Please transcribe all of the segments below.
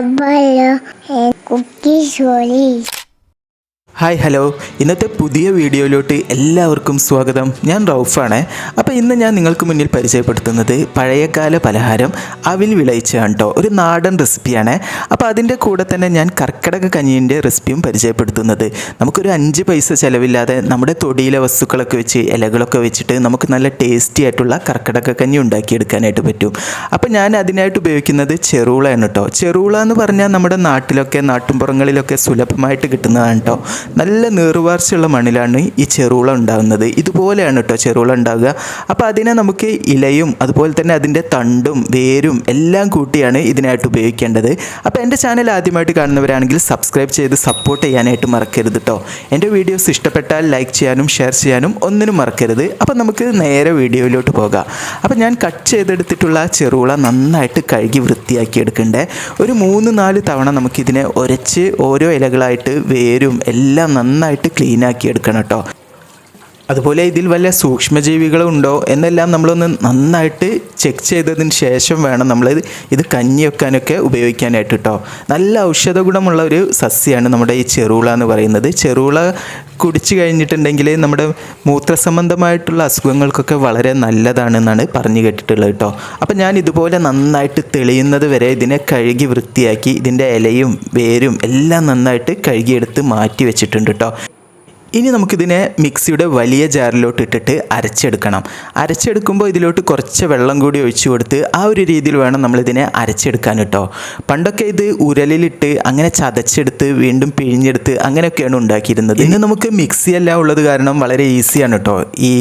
double and cookie solies. Hi hello ഇന്നത്തെ പുതിയ വീഡിയോയിലോട്ട് എല്ലാവർക്കും സ്വാഗതം. ഞാൻ റൌഫാണ്. അപ്പോൾ ഇന്ന് ഞാൻ നിങ്ങൾക്ക് മുന്നിൽ പരിചയപ്പെടുത്തുന്നത് പഴയകാല പലഹാരം അവിൽ വിളയിച്ചാണ് കേട്ടോ ഒരു നാടൻ റെസിപ്പിയാണ്. അപ്പോൾ അതിന്റെ കൂടെ തന്നെ ഞാൻ കർക്കിടക കഞ്ഞീന്റെ റെസിപ്പിയും പരിചയപ്പെടുത്തുന്നത്. നമുക്കൊരു അഞ്ച് പൈസ ചിലവില്ലാതെ നമ്മുടെ തൊടിയിലെ വസ്തുക്കളൊക്കെ വെച്ച് ഇലകളൊക്കെ വെച്ചിട്ട് നമുക്ക് നല്ല ടേസ്റ്റി ആയിട്ടുള്ള കർക്കിടക കഞ്ഞി ഉണ്ടാക്കിയെടുക്കാനായിട്ട് പറ്റും. അപ്പോൾ ഞാൻ അതിനായിട്ട് ഉപയോഗിക്കുന്നത് ചെറുളയാണ് കേട്ടോ ചെറുള എന്ന് പറഞ്ഞാൽ നമ്മുടെ നാട്ടിലൊക്കെ നാട്ടുംപുറങ്ങളിലൊക്കെ സുലഭമായിട്ട് കിട്ടുന്നതാണ് കേട്ടോ നല്ല നീർവാർച്ചയുള്ള മണ്ണിലാണ് ഈ ചെറുള ഉണ്ടാകുന്നത്. ഇതുപോലെയാണ് കേട്ടോ ചെറുള ഉണ്ടാകുക. അപ്പോൾ അതിനെ നമുക്ക് ഇലയും അതുപോലെ തന്നെ അതിന്റെ തണ്ടും വേരും എല്ലാം കൂട്ടിയാണ് ഇതിനായിട്ട് ഉപയോഗിക്കേണ്ടത്. അപ്പോൾ എന്റെ ചാനൽ ആദ്യമായിട്ട് കാണുന്നവരാണെങ്കിൽ സബ്സ്ക്രൈബ് ചെയ്ത് സപ്പോർട്ട് ചെയ്യാനായിട്ട് മറക്കരുത് കേട്ടോ എന്റെ വീഡിയോസ് ഇഷ്ടപ്പെട്ടാൽ ലൈക്ക് ചെയ്യാനും ഷെയർ ചെയ്യാനും ഒന്നിനും മറക്കരുത്. അപ്പോൾ നമുക്ക് നേരെ വീഡിയോയിലോട്ട് പോകാം. അപ്പോൾ ഞാൻ കട്ട് ചെയ്തെടുത്തിട്ടുള്ള ചെറുള നന്നായിട്ട് കഴുകി വൃത്തിയാക്കി എടുക്കണ്ടേ. ഒരു മൂന്ന് നാല് തവണ നമുക്കിതിനെ ഉരച്ച് ഓരോ ഇലകളായിട്ട് വേരും എല്ലാം നന്നായിട്ട് ക്ലീൻ ആക്കി എടുക്കണം കേട്ടോ അതുപോലെ ഇതിൽ വല്ല സൂക്ഷ്മജീവികളുണ്ടോ എന്നെല്ലാം നമ്മളൊന്ന് നന്നായിട്ട് ചെക്ക് ചെയ്തതിന് ശേഷം വേണം നമ്മൾ ഇത് കഞ്ഞി വെക്കാനൊക്കെ ഉപയോഗിക്കാനായിട്ട് കേട്ടോ നല്ല ഔഷധ ഗുണമുള്ള ഒരു സസ്യമാണ് നമ്മുടെ ഈ ചെറുള എന്ന് പറയുന്നത്. ചെറുള കുടിച്ചു കഴിഞ്ഞിട്ടുണ്ടെങ്കിൽ നമ്മുടെ മൂത്രസംബന്ധമായിട്ടുള്ള അസുഖങ്ങൾക്കൊക്കെ വളരെ നല്ലതാണെന്നാണ് പറഞ്ഞു കേട്ടിട്ടുള്ളത് കേട്ടോ അപ്പം ഞാൻ ഇതുപോലെ നന്നായിട്ട് തെളിയുന്നത് വരെ ഇതിനെ കഴുകി വൃത്തിയാക്കി ഇതിന്റെ ഇലയും വേരും എല്ലാം നന്നായിട്ട് കഴുകിയെടുത്ത് മാറ്റി വെച്ചിട്ടുണ്ട് കേട്ടോ ഇനി നമുക്കിതിനെ മിക്സിയുടെ വലിയ ജാറിലോട്ട് ഇട്ടിട്ട് അരച്ചെടുക്കണം. അരച്ചെടുക്കുമ്പോൾ ഇതിലോട്ട് കുറച്ച് വെള്ളം കൂടി ഒഴിച്ചു കൊടുത്ത് ആ ഒരു രീതിയിൽ വേണം നമ്മളിതിനെ അരച്ചെടുക്കാൻ കേട്ടോ. പണ്ടൊക്കെ ഇത് ഉരലിലിട്ട് അങ്ങനെ ചതച്ചെടുത്ത് വീണ്ടും പിഴിഞ്ഞെടുത്ത് അങ്ങനെയൊക്കെയാണ് ഉണ്ടാക്കിയിരുന്നത്. ഇന്ന് നമുക്ക് മിക്സി എല്ലാം ഉള്ളത് കാരണം വളരെ ഈസിയാണ് കേട്ടോ. ഈ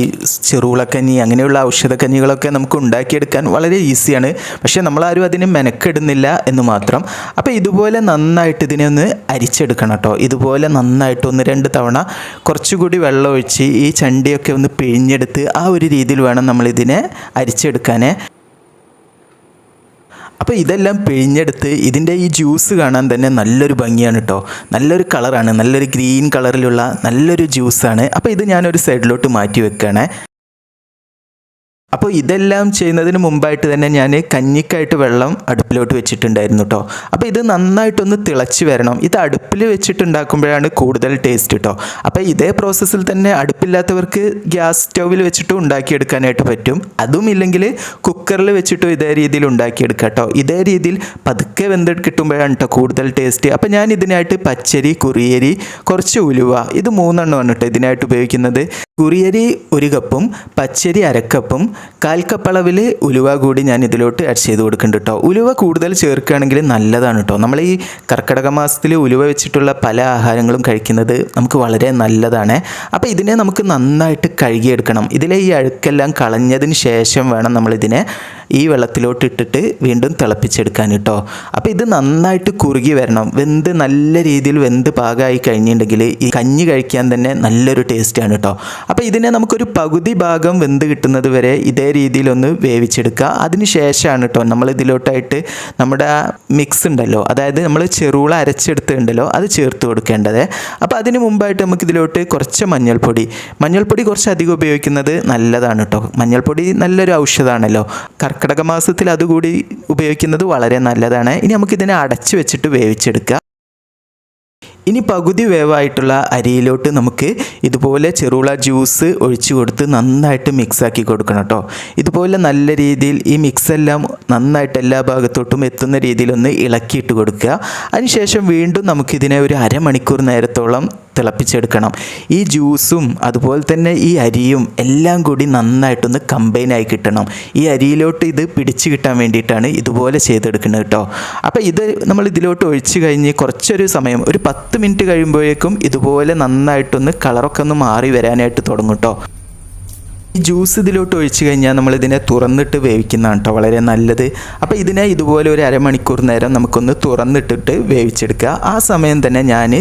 ചെറുളക്കഞ്ഞി അങ്ങനെയുള്ള ഔഷധക്കഞ്ഞികളൊക്കെ നമുക്ക് ഉണ്ടാക്കിയെടുക്കാൻ വളരെ ഈസിയാണ്. പക്ഷേ നമ്മളാരും അതിന് മെനക്കെടുന്നില്ല എന്ന് മാത്രം. അപ്പോൾ ഇതുപോലെ നന്നായിട്ട് ഇതിനെ ഒന്ന് അരിച്ചെടുക്കണം കേട്ടോ. ഇതുപോലെ നന്നായിട്ട് ഒന്ന് രണ്ട് തവണ കുറച്ചുകൂടി വെള്ളം ഒഴിച്ച് ഈ ചണ്ടിയൊക്കെ ഒന്ന് പിഴിഞ്ഞെടുത്ത് ആ ഒരു രീതിയിൽ വേണം നമ്മളിതിനെ അരിച്ചെടുക്കാൻ അപ്പോൾ ഇതെല്ലാം പിഴിഞ്ഞെടുത്ത് ഇതിന്റെ ഈ ജ്യൂസ് കാണാൻ തന്നെ നല്ലൊരു ഭംഗിയാണ് കേട്ടോ നല്ലൊരു കളറാണ്. നല്ലൊരു ഗ്രീൻ കളറിലുള്ള നല്ലൊരു ജ്യൂസാണ്. അപ്പോൾ ഇത് ഞാനൊരു സൈഡിലോട്ട് മാറ്റി വെക്കുകയാണ് അപ്പോൾ ഇതെല്ലാം ചെയ്യുന്നതിന് മുമ്പായിട്ട് തന്നെ ഞാൻ കഞ്ഞിക്കായിട്ട് വെള്ളം അടുപ്പിലോട്ട് വെച്ചിട്ടുണ്ടായിരുന്നു കേട്ടോ അപ്പോൾ ഇത് നന്നായിട്ടൊന്ന് തിളച്ച് വരണം. ഇത് അടുപ്പിൽ വെച്ചിട്ടുണ്ടാക്കുമ്പോഴാണ് കൂടുതൽ ടേസ്റ്റ് കേട്ടോ അപ്പോൾ ഇതേ പ്രോസസ്സിൽ തന്നെ അടുപ്പില്ലാത്തവർക്ക് ഗ്യാസ് സ്റ്റൗവിൽ വെച്ചിട്ടും ഉണ്ടാക്കിയെടുക്കാനായിട്ട് പറ്റും. അതും ഇല്ലെങ്കിൽ കുക്കറിൽ വെച്ചിട്ടും ഇതേ രീതിയിൽ ഉണ്ടാക്കിയെടുക്കാം കേട്ടോ ഇതേ രീതിയിൽ പതുക്കെ വെന്ത് കിട്ടുമ്പോഴാണ് കേട്ടോ കൂടുതൽ ടേസ്റ്റ് അപ്പോൾ ഞാൻ ഇതിനായിട്ട് പച്ചരി കുറിയരി കുറച്ച് ഉലുവ ഇത് മൂന്നെണ്ണമാണ് കേട്ടോ ഇതിനായിട്ട് ഉപയോഗിക്കുന്നത്. കുറിയരി ഒരു കപ്പും പച്ചരി അരക്കപ്പും കാൽ കപ്പ് അളവിൽ ഉലുവ കൂടി ഞാൻ ഇതിലോട്ട് ആഡ് ചെയ്ത് കൊടുക്കുന്നുണ്ട് കേട്ടോ ഉലുവ കൂടുതൽ ചേർക്കുകയാണെങ്കിൽ നല്ലതാണ് കേട്ടോ നമ്മൾ ഈ കർക്കിടക മാസത്തിൽ ഉലുവ വെച്ചിട്ടുള്ള പല ആഹാരങ്ങളും കഴിക്കുന്നത് നമുക്ക് വളരെ നല്ലതാണ്. അപ്പോൾ ഇതിനെ നമുക്ക് നന്നായിട്ട് കഴുകിയെടുക്കണം. ഇതിലെ ഈ അഴുക്കെല്ലാം കളഞ്ഞതിന് ശേഷം വേണം നമ്മളിതിനെ ഈ വെള്ളത്തിലോട്ട് ഇട്ടിട്ട് വീണ്ടും തിളപ്പിച്ചെടുക്കാൻ കേട്ടോ അപ്പോൾ ഇത് നന്നായിട്ട് കുറുകി വരണം. വെന്ത് നല്ല രീതിയിൽ വെന്ത് പാകമായി കഴിഞ്ഞിട്ടുണ്ടെങ്കിൽ ഈ കഞ്ഞി കഴിക്കാൻ തന്നെ നല്ലൊരു ടേസ്റ്റാണ് കേട്ടോ അപ്പോൾ ഇതിനെ നമുക്കൊരു പകുതി ഭാഗം വെന്ത് കിട്ടുന്നത് വരെ ഇതേ രീതിയിലൊന്ന് വേവിച്ചെടുക്കുക. അതിന് ശേഷമാണ് കേട്ടോ നമ്മൾ ഇതിലോട്ടായിട്ട് നമ്മുടെ മിക്സ് ഉണ്ടല്ലോ. അതായത് നമ്മൾ ചെറുള അരച്ചെടുത്തുണ്ടല്ലോ അത് ചേർത്ത് കൊടുക്കേണ്ടത്. അപ്പോൾ അതിന് മുമ്പായിട്ട് നമുക്ക് ഇതിലോട്ട് കുറച്ച് മഞ്ഞൾപ്പൊടി. മഞ്ഞൾപ്പൊടി കുറച്ച് അധികം ഉപയോഗിക്കുന്നത് നല്ലതാണ് കേട്ടോ മഞ്ഞൾപ്പൊടി നല്ലൊരു ഔഷധമാണല്ലോ. കർക്കിടക മാസത്തിൽ അതുകൂടി ഉപയോഗിക്കുന്നത് വളരെ നല്ലതാണ്. ഇനി നമുക്കിതിനെ അടച്ചു വെച്ചിട്ട് വേവിച്ചെടുക്കുക ഇനി പകുതി വേവായിട്ടുള്ള അരിയിലോട്ട് നമുക്ക് ഇതുപോലെ ചെറുള ജ്യൂസ് ഒഴിച്ചു കൊടുത്ത് നന്നായിട്ട് മിക്സാക്കി കൊടുക്കണം കേട്ടോ ഇതുപോലെ നല്ല രീതിയിൽ ഈ മിക്സെല്ലാം നന്നായിട്ട് എല്ലാ ഭാഗത്തോട്ടും എത്തുന്ന രീതിയിലൊന്ന് ഇളക്കിയിട്ട് കൊടുക്കുക. അതിനുശേഷം വീണ്ടും നമുക്കിതിനെ ഒരു അരമണിക്കൂർ നേരത്തോളം തിളപ്പിച്ചെടുക്കണം. ഈ ജ്യൂസും അതുപോലെ തന്നെ ഈ അരിയും എല്ലാം കൂടി നന്നായിട്ടൊന്ന് കമ്പൈനായി കിട്ടണം. ഈ അരിയിലോട്ട് ഇത് പിടിച്ചു കിട്ടാൻ വേണ്ടിയിട്ടാണ് ഇതുപോലെ ചെയ്തെടുക്കുന്നത് കേട്ടോ. അപ്പോൾ ഇത് നമ്മൾ ഇതിലോട്ട് ഒഴിച്ച് കഴിഞ്ഞ് കുറച്ചൊരു സമയം ഒരു പത്ത് മിനിറ്റ് കഴിയുമ്പോഴേക്കും ഇതുപോലെ നന്നായിട്ടൊന്ന് കളറൊക്കെ ഒന്ന് മാറി വരാനായിട്ട് തുടങ്ങും കേട്ടോ. ഈ ജ്യൂസ് ഇതിലോട്ട് ഒഴിച്ച് കഴിഞ്ഞാൽ നമ്മൾ ഇതിനെ തുറന്നിട്ട് വേവിക്കുന്നതാണ് കേട്ടോ വളരെ നല്ലത്. അപ്പോൾ ഇതിനെ ഇതുപോലെ ഒരു അരമണിക്കൂർ നേരം നമുക്കൊന്ന് തുറന്നിട്ടിട്ട് വേവിച്ചെടുക്കുക. ആ സമയം തന്നെ ഞാൻ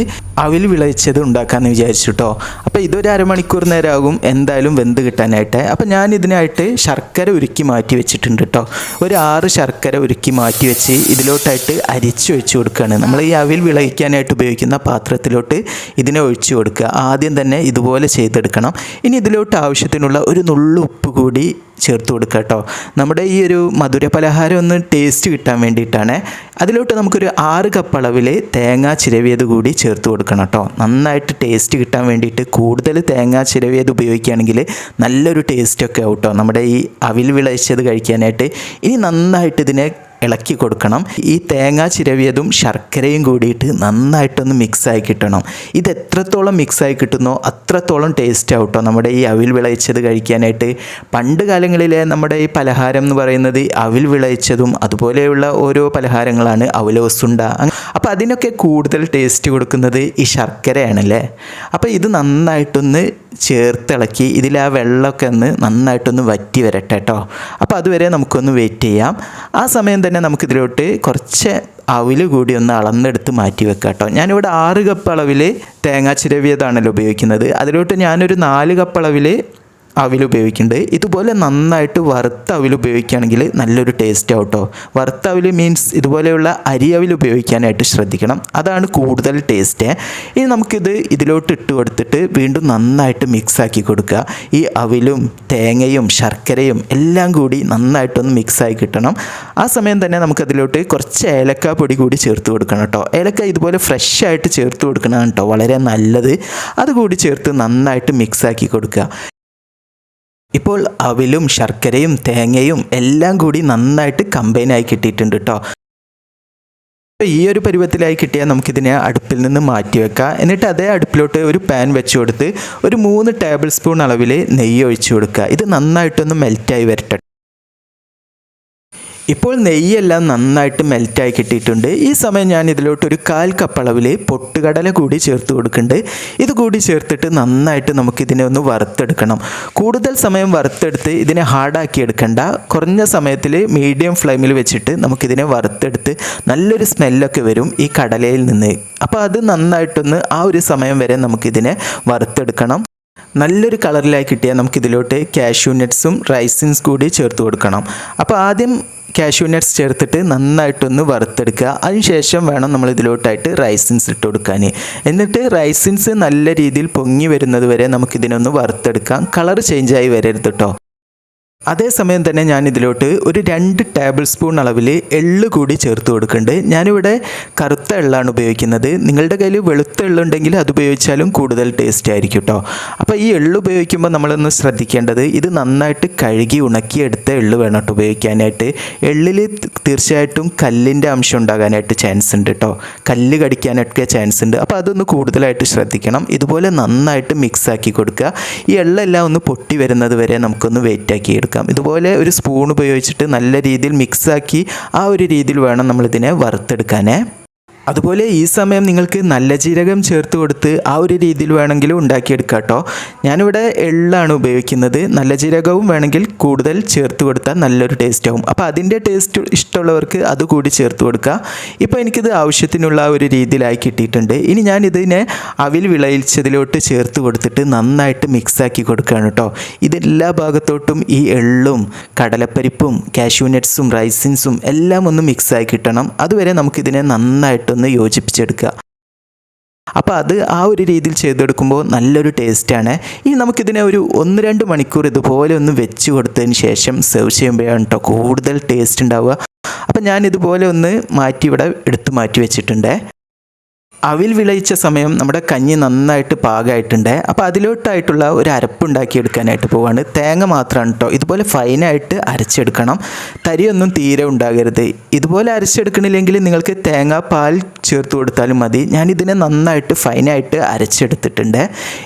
അവിൽ വിളയിച്ചത് ഉണ്ടാക്കാമെന്ന് വിചാരിച്ചു കേട്ടോ അപ്പോൾ ഇതൊരു അരമണിക്കൂർ നേരമാകും. എന്തായാലും വെന്ത് കിട്ടാനായിട്ട്. അപ്പോൾ ഞാൻ ഇതിനായിട്ട് ശർക്കര ഉരുക്കി മാറ്റി വെച്ചിട്ടുണ്ട് കേട്ടോ ഒരു ആറ് ശർക്കര ഉരുക്കി മാറ്റി വെച്ച് ഇതിലോട്ടായിട്ട് അരിച്ച് ഒഴിച്ചു കൊടുക്കുകയാണ്. നമ്മൾ ഈ അവിൽ വിളയിക്കാനായിട്ട് ഉപയോഗിക്കുന്ന പാത്രത്തിലോട്ട് ഇതിനെ ഒഴിച്ചു കൊടുക്കുക. ആദ്യം തന്നെ ഇതുപോലെ ചെയ്തെടുക്കണം. ഇനി ഇതിലോട്ട് ആവശ്യത്തിനുള്ള ഒരു നുള്ളു ഉപ്പ് കൂടി ചേർത്ത് കൊടുക്കുക കേട്ടോ. നമ്മുടെ ഈ ഒരു മധുര പലഹാരം ഒന്ന് ടേസ്റ്റ് കിട്ടാൻ വേണ്ടിയിട്ടാണ്. അതിലോട്ട് നമുക്കൊരു ആറ് കപ്പ് അളവിൽ തേങ്ങ ചിരവിയത് കൂടി ചേർത്ത് കൊടുക്കണം കേട്ടോ. നന്നായിട്ട് ടേസ്റ്റ് കിട്ടാൻ വേണ്ടിയിട്ട് കൂടുതൽ തേങ്ങ ചിരവിയത് ഉപയോഗിക്കുകയാണെങ്കിൽ നല്ലൊരു ടേസ്റ്റൊക്കെ ആവും കേട്ടോ. നമ്മുടെ ഈ അവിൽ വിളയിച്ചത് കഴിക്കാനായിട്ട് ഇനി നന്നായിട്ട് ഇതിനെ ഇളക്കി കൊടുക്കണം. ഈ തേങ്ങ ചിരവിയതും ശർക്കരയും കൂടിയിട്ട് നന്നായിട്ടൊന്ന് മിക്സായി കിട്ടണം. ഇത് എത്രത്തോളം മിക്സായി കിട്ടുന്നോ അത്രത്തോളം ടേസ്റ്റ് ആവട്ടോ നമ്മുടെ ഈ അവിൽ വിളയിച്ചത് കഴിക്കാനായിട്ട്. പണ്ട് കാലങ്ങളിലെ നമ്മുടെ ഈ പലഹാരം എന്ന് പറയുന്നത് അവിൽ വിളയിച്ചതും അതുപോലെയുള്ള ഓരോ പലഹാരങ്ങളാണ് അവലോസുണ്ട. അപ്പോൾ അതിനൊക്കെ കൂടുതൽ ടേസ്റ്റ് കൊടുക്കുന്നത് ഈ ശർക്കരയാണല്ലേ? അപ്പോൾ ഇത് നന്നായിട്ടൊന്ന് ചേർത്തിളക്കി ഇതിൽ ആ വെള്ളമൊക്കെ ഒന്ന് നന്നായിട്ടൊന്ന് വറ്റി വരട്ടെ കേട്ടോ അപ്പോൾ അതുവരെ നമുക്കൊന്ന് വെയിറ്റ് ചെയ്യാം. ആ സമയം തന്നെ നമുക്കിതിലോട്ട് കുറച്ച് അവിൽ കൂടി ഒന്ന് അളന്നെടുത്ത് മാറ്റി വെക്കാം കേട്ടോ ഞാനിവിടെ ആറ് കപ്പ് അളവിൽ തേങ്ങാ ചിരവിയതാണല്ലോ ഉപയോഗിക്കുന്നത്. അതിലോട്ട് ഞാനൊരു നാല് കപ്പ് അളവിൽ അവിൽ ഉപയോഗിക്കുന്നുണ്ട് ഇതുപോലെ നന്നായിട്ട് വറുത്ത അവിൽ ഉപയോഗിക്കുകയാണെങ്കിൽ നല്ലൊരു ടേസ്റ്റ് ആവട്ടോ. വറുത്ത അവിൽ മീൻസ് ഇതുപോലെയുള്ള അരി അവിൽ ഉപയോഗിക്കാനായിട്ട് ശ്രദ്ധിക്കണം. അതാണ് കൂടുതൽ ടേസ്റ്റ് ഇനി നമുക്കിത് ഇതിലോട്ട് ഇട്ട് കൊടുത്തിട്ട് വീണ്ടും നന്നായിട്ട് മിക്സ് ആക്കി കൊടുക്കുക. ഈ അവിലും തേങ്ങയും ശർക്കരയും എല്ലാം കൂടി നന്നായിട്ടൊന്ന് മിക്സായി കിട്ടണം. ആ സമയം തന്നെ നമുക്കതിലോട്ട് കുറച്ച് ഏലക്ക പൊടി കൂടി ചേർത്ത് കൊടുക്കണം കേട്ടോ. ഏലക്ക ഇതുപോലെ ഫ്രഷ് ആയിട്ട് ചേർത്ത് കൊടുക്കണം കേട്ടോ. വളരെ നല്ലത്. അതുകൂടി ചേർത്ത് നന്നായിട്ട് മിക്സ് ആക്കി കൊടുക്കുക. ഇപ്പോൾ അവിലും ശർക്കരയും തേങ്ങയും എല്ലാം കൂടി നന്നായിട്ട് കമ്പൈനായി കിട്ടിയിട്ടുണ്ട് കേട്ടോ ഈ ഒരു പരുവത്തിലായി കിട്ടിയാൽ നമുക്കിതിനെ അടുപ്പിൽ നിന്ന് മാറ്റി വെക്കാം. എന്നിട്ട് അതേ അടുപ്പിലോട്ട് ഒരു പാൻ വെച്ച് കൊടുത്ത് ഒരു മൂന്ന് ടേബിൾ സ്പൂൺ അളവിൽ നെയ്യ് ഒഴിച്ചു കൊടുക്കുക. ഇത് നന്നായിട്ടൊന്ന് മെൽറ്റായി വരട്ടെ ഇപ്പോൾ നെയ്യെല്ലാം നന്നായിട്ട് മെൽറ്റായി കിട്ടിയിട്ടുണ്ട്. ഈ സമയം ഞാൻ ഇതിലോട്ട് ഒരു കാൽ കപ്പളവിൽ പൊട്ടുകടല കൂടി ചേർത്ത് കൊടുക്കുന്നുണ്ട്. ഇത് കൂടി ചേർത്തിട്ട് നന്നായിട്ട് നമുക്ക് ഇതിനെ ഒന്ന് വറുത്തെടുക്കണം. കൂടുതൽ സമയം വറുത്തെടുത്ത് ഇതിനെ ഹാർഡാക്കി എടുക്കണ്ട. കുറഞ്ഞ സമയത്തിൽ മീഡിയം ഫ്ലെയിമിൽ വെച്ചിട്ട് നമുക്കിതിനെ വറുത്തെടുത്ത് നല്ലൊരു സ്മെല്ലൊക്കെ വരും ഈ കടലയിൽ നിന്ന്. അപ്പോൾ അത് നന്നായിട്ടൊന്ന് ആ ഒരു സമയം വരെ നമുക്കിതിനെ വറുത്തെടുക്കണം. നല്ലൊരു കളറിലായി കിട്ടിയാൽ നമുക്കിതിലോട്ട് കാഷ്യൂ നട്ട്സും റൈസിൻസ് കൂടി ചേർത്ത് കൊടുക്കണം. അപ്പോൾ ആദ്യം കാഷ്യൂ നട്ട്സ് ചേർത്തിട്ട് നന്നായിട്ടൊന്ന് വറുത്തെടുക്കുക. അതിനുശേഷം വേണം നമ്മൾ ഇതിലോട്ടായിട്ട് റൈസിൻസ് ഇട്ട് കൊടുക്കാൻ. എന്നിട്ട് റൈസിൻസ് നല്ല രീതിയിൽ പൊങ്ങി വരുന്നത് വരെ നമുക്കിതിനൊന്ന് വറുത്തെടുക്കാം. കളർ ചേഞ്ചായി വരരുത് കേട്ടോ അതേസമയം തന്നെ ഞാൻ ഇതിലോട്ട് ഒരു രണ്ട് ടേബിൾ സ്പൂൺ അളവിൽ എള്ള് കൂടി ചേർത്ത് കൊടുക്കുന്നുണ്ട്. ഞാനിവിടെ കറുത്ത എള്ളാണ് ഉപയോഗിക്കുന്നത്. നിങ്ങളുടെ കയ്യിൽ വെളുത്ത എള്ളുണ്ടെങ്കിൽ അത് ഉപയോഗിച്ചാലും കൂടുതൽ ടേസ്റ്റ് ആയിരിക്കും കേട്ടോ അപ്പോൾ ഈ എള്ള് ഉപയോഗിക്കുമ്പോൾ നമ്മളൊന്ന് ശ്രദ്ധിക്കേണ്ടത് ഇത് നന്നായിട്ട് കഴുകി ഉണക്കിയെടുത്ത എള്ള് വേണം കേട്ടോ ഉപയോഗിക്കാനായിട്ട്. എള്ളിൽ തീർച്ചയായിട്ടും കല്ലിന്റെ അംശം ഉണ്ടാകാനായിട്ട് ചാൻസ് ഉണ്ട് കേട്ടോ കല്ല് കടിക്കാനൊക്കെ ചാൻസ് ഉണ്ട്. അപ്പോൾ അതൊന്ന് കൂടുതലായിട്ട് ശ്രദ്ധിക്കണം. ഇതുപോലെ നന്നായിട്ട് മിക്സ് ആക്കി കൊടുക്കുക. ഈ എള്ളെല്ലാം ഒന്ന് പൊട്ടി വരുന്നത് വരെ നമുക്കൊന്ന് വെയിറ്റ് ആക്കി എടുക്കാം. ഇതുപോലെ ഒരു സ്പൂൺ ഉപയോഗിച്ചിട്ട് നല്ല രീതിയിൽ മിക്സാക്കി ആ ഒരു രീതിയിൽ വേണം നമ്മളിതിനെ വറുത്തെടുക്കാനേ. അതുപോലെ ഈ സമയം നിങ്ങൾക്ക് നല്ല ജീരകം ചേർത്ത് കൊടുത്ത് ആ ഒരു രീതിയിൽ വേണമെങ്കിലും ഉണ്ടാക്കിയെടുക്കാം കേട്ടോ. ഞാനിവിടെ എള്ളാണ് ഉപയോഗിക്കുന്നത്. നല്ല ജീരകവും വേണമെങ്കിൽ കൂടുതൽ ചേർത്ത് കൊടുത്താൽ നല്ലൊരു ടേസ്റ്റ് ആവും. അപ്പോൾ അതിന്റെ ടേസ്റ്റ് ഇഷ്ടമുള്ളവർക്ക് അത് കൂടി ചേർത്ത് കൊടുക്കുക ഇപ്പോൾ എനിക്കിത് ആവശ്യത്തിനുള്ള ഒരു രീതിയിലായി കിട്ടിയിട്ടുണ്ട്. ഇനി ഞാൻ ഇതിനെ അവിൽ വിളയിച്ചതിലോട്ട് ചേർത്ത് കൊടുത്തിട്ട് നന്നായിട്ട് മിക്സാക്കി കൊടുക്കുകയാണ് കേട്ടോ. ഇതെല്ലാ ഭാഗത്തോട്ടും ഈ എള്ളും കടലപ്പരിപ്പും കാഷ്യൂ നട്ട്സും റൈസിൻസും എല്ലാം ഒന്ന് മിക്സായി കിട്ടണം. അതുവരെ നമുക്കിതിനെ നന്നായിട്ടൊന്ന് യോജിപ്പിച്ചെടുക്കുക. അപ്പോൾ അത് ആ ഒരു രീതിയിൽ ചെയ്തെടുക്കുമ്പോൾ നല്ലൊരു ടേസ്റ്റാണ്. ഇനി നമുക്കിതിനെ ഒരു ഒന്ന് രണ്ട് മണിക്കൂർ ഇതുപോലെ ഒന്ന് വെച്ച് കൊടുത്തതിന് ശേഷം സെർവ് ചെയ്യുമ്പോഴാണ് കേട്ടോ കൂടുതൽ ടേസ്റ്റ് ഉണ്ടാവുക. അപ്പോൾ ഞാൻ ഇതുപോലെ ഒന്ന് മാറ്റി ഇവിടെ എടുത്ത് മാറ്റി വെച്ചിട്ടുണ്ട്. അവിൽ വിളയിച്ച സമയം നമ്മുടെ കഞ്ഞി നന്നായിട്ട് പാകമായിട്ടുണ്ട് അപ്പോൾ അതിലോട്ടായിട്ടുള്ള ഒരു അരപ്പുണ്ടാക്കി എടുക്കാനായിട്ട് പോവാണ്. തേങ്ങ മാത്രമാണ് കേട്ടോ ഇതുപോലെ ഫൈനായിട്ട് അരച്ചെടുക്കണം. തരിയൊന്നും തീരെ ഉണ്ടാകരുത്. ഇതുപോലെ അരച്ചെടുക്കണില്ലെങ്കിൽ നിങ്ങൾക്ക് തേങ്ങാപ്പാൽ ചേർത്ത് കൊടുത്താലും മതി. ഞാൻ ഇതിനെ നന്നായിട്ട് ഫൈനായിട്ട് അരച്ചെടുത്തിട്ടുണ്ട്.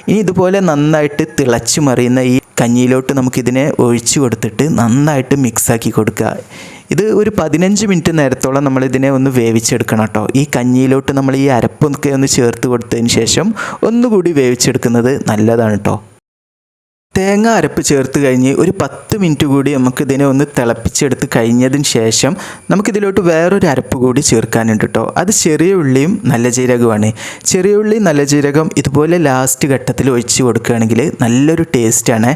ഇനി ഇതുപോലെ നന്നായിട്ട് തിളച്ചു മറിയുന്ന ഈ കഞ്ഞിയിലോട്ട് നമുക്കിതിനെ ഒഴിച്ചു കൊടുത്തിട്ട് നന്നായിട്ട് മിക്സാക്കി കൊടുക്കുക. ഇത് ഒരു പതിനഞ്ച് മിനിറ്റ് നേരത്തോളം നമ്മൾ ഇതിനെ ഒന്ന് വേവിച്ചെടുക്കണം കേട്ടോ. ഈ കഞ്ഞിയിലോട്ട് നമ്മൾ ഈ അരപ്പൊക്കെ ഒന്ന് ചേർത്ത് കൊടുത്തതിന് ശേഷം ഒന്നുകൂടി വേവിച്ചെടുക്കുന്നത് നല്ലതാണ് കേട്ടോ. തേങ്ങ അരപ്പ് ചേർത്ത് കഴിഞ്ഞ് ഒരു പത്ത് മിനിറ്റ് കൂടി നമുക്ക് ഇതിനെ ഒന്ന് തിളപ്പിച്ചെടുത്ത് കഴിഞ്ഞതിന് ശേഷം നമുക്കിതിലോട്ട് വേറൊരു അരപ്പ് കൂടി ചേർക്കാനുണ്ട് കേട്ടോ. അത് ചെറിയ ഉള്ളിയും നല്ല ജീരകമാണ് ചെറിയ ഉള്ളി നല്ല ജീരകം ഇതുപോലെ ലാസ്റ്റ് ഘട്ടത്തിൽ ഒഴിച്ച് കൊടുക്കുകയാണെങ്കിൽ നല്ലൊരു ടേസ്റ്റാണ്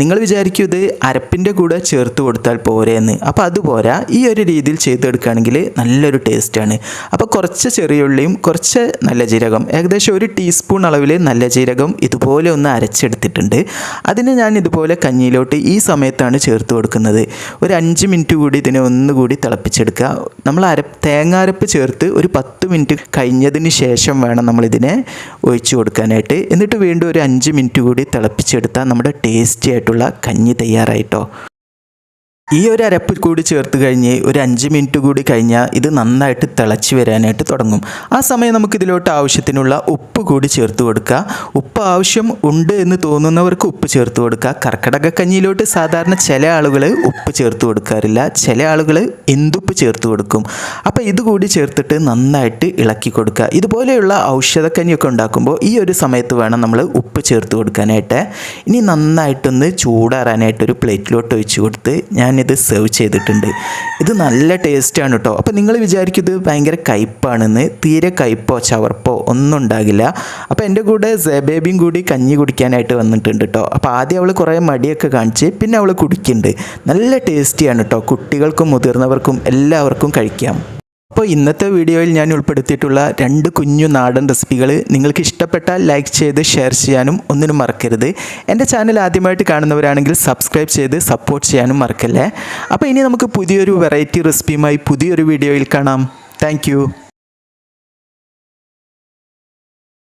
നിങ്ങൾ വിചാരിക്കും ഇത് അരപ്പിന്റെ കൂടെ ചേർത്ത് കൊടുത്താൽ പോരെയെന്ന് അപ്പോൾ അതുപോരാ ഈ ഒരു രീതിയിൽ ചെയ്തെടുക്കുകയാണെങ്കിൽ നല്ലൊരു ടേസ്റ്റാണ്. അപ്പോൾ കുറച്ച് ചെറിയ ഉള്ളിയും കുറച്ച് നല്ല ജീരകം. ഏകദേശം ഒരു ടീസ്പൂൺ അളവിൽ നല്ല ജീരകം ഇതുപോലെ ഒന്ന് അരച്ചെടുത്തിട്ടുണ്ട്. അതിന് ഞാൻ ഇതുപോലെ കഞ്ഞിയിലോട്ട് ഈ സമയത്താണ് ചേർത്ത് കൊടുക്കുന്നത്. ഒരു അഞ്ച് മിനിറ്റ് കൂടി ഇതിനെ ഒന്നുകൂടി തിളപ്പിച്ചെടുക്കുക. നമ്മൾ അര തേങ്ങ അരപ്പ് ചേർത്ത് ഒരു പത്ത് മിനിറ്റ് കഴിഞ്ഞതിന് ശേഷം വേണം നമ്മളിതിനെ ഒഴിച്ചു കൊടുക്കാനായിട്ട്. എന്നിട്ട് വീണ്ടും ഒരു അഞ്ച് മിനിറ്റ് കൂടി തിളപ്പിച്ചെടുത്താൽ നമ്മുടെ ടേസ്റ്റി ആയിട്ടുള്ള കഞ്ഞി തയ്യാറായിട്ടോ? ഈ ഒരു അരപ്പ് കൂടി ചേർത്ത് കഴിഞ്ഞ് ഒരു അഞ്ച് മിനിറ്റ് കൂടി കഴിഞ്ഞാൽ ഇത് നന്നായിട്ട് തിളച്ച് വരാനായിട്ട് തുടങ്ങും. ആ സമയം നമുക്ക് ഇതിലോട്ട് ആവശ്യത്തിനുള്ള ഉപ്പ് കൂടി ചേർത്ത് കൊടുക്കുക. ഉപ്പ് ആവശ്യം ഉണ്ട് എന്ന് തോന്നുന്നവർക്ക് ഉപ്പ് ചേർത്ത് കൊടുക്കുക. കർക്കിടക കഞ്ഞിയിലോട്ട് സാധാരണ ചില ആളുകൾ ഉപ്പ് ചേർത്ത് കൊടുക്കാറില്ല. ചില ആളുകൾ എന്തുപ്പ് ചേർത്ത് കൊടുക്കും. അപ്പോൾ ഇത് കൂടി ചേർത്തിട്ട് നന്നായിട്ട് ഇളക്കി കൊടുക്കുക. ഇതുപോലെയുള്ള ഔഷധക്കഞ്ഞിയൊക്കെ ഉണ്ടാക്കുമ്പോൾ ഈ ഒരു സമയത്ത് വേണം നമ്മൾ ഉപ്പ് ചേർത്ത് കൊടുക്കാനായിട്ട്. ഇനി നന്നായിട്ടൊന്ന് ചൂടാറാനായിട്ട് ഒരു പ്ലേറ്റിലോട്ട് ഒഴിച്ചു കൊടുത്ത് ഞാനിത് സെർവ് ചെയ്തിട്ടുണ്ട്. ഇത് നല്ല ടേസ്റ്റാണ് കേട്ടോ അപ്പോൾ നിങ്ങൾ വിചാരിക്കും ഇത് ഭയങ്കര കയ്പ്പാണെന്ന് തീരെ കയ്പ്പോ ചവർപ്പോ ഒന്നും ഉണ്ടാകില്ല. അപ്പോൾ എന്റെ കൂടെ സെബേബിയും കൂടി കഞ്ഞി കുടിക്കാനായിട്ട് വന്നിട്ടുണ്ട് കേട്ടോ അപ്പോൾ ആദ്യം അവൾ കുറേ മടിയൊക്കെ കാണിച്ച് പിന്നെ അവൾ കുടിക്കുന്നുണ്ട്. നല്ല ടേസ്റ്റിയാണ് കേട്ടോ കുട്ടികൾക്കും മുതിർന്നവർക്കും എല്ലാവർക്കും കഴിക്കാം. അപ്പോൾ ഇന്നത്തെ വീഡിയോയിൽ ഞാൻ ഉൾപ്പെടുത്തിയിട്ടുള്ള രണ്ട് കുഞ്ഞു നാടൻ റെസിപ്പികൾ നിങ്ങൾക്ക് ഇഷ്ടപ്പെട്ടാൽ ലൈക്ക് ചെയ്ത് ഷെയർ ചെയ്യാനും ഒന്നിനും മറക്കരുത്. എന്റെ ചാനൽ ആദ്യമായിട്ട് കാണുന്നവരാണെങ്കിൽ സബ്സ്ക്രൈബ് ചെയ്ത് സപ്പോർട്ട് ചെയ്യാനും മറക്കല്ലേ? അപ്പോൾ ഇനി നമുക്ക് പുതിയൊരു വെറൈറ്റി റെസിപ്പിയുമായി പുതിയൊരു വീഡിയോയിൽ കാണാം. താങ്ക്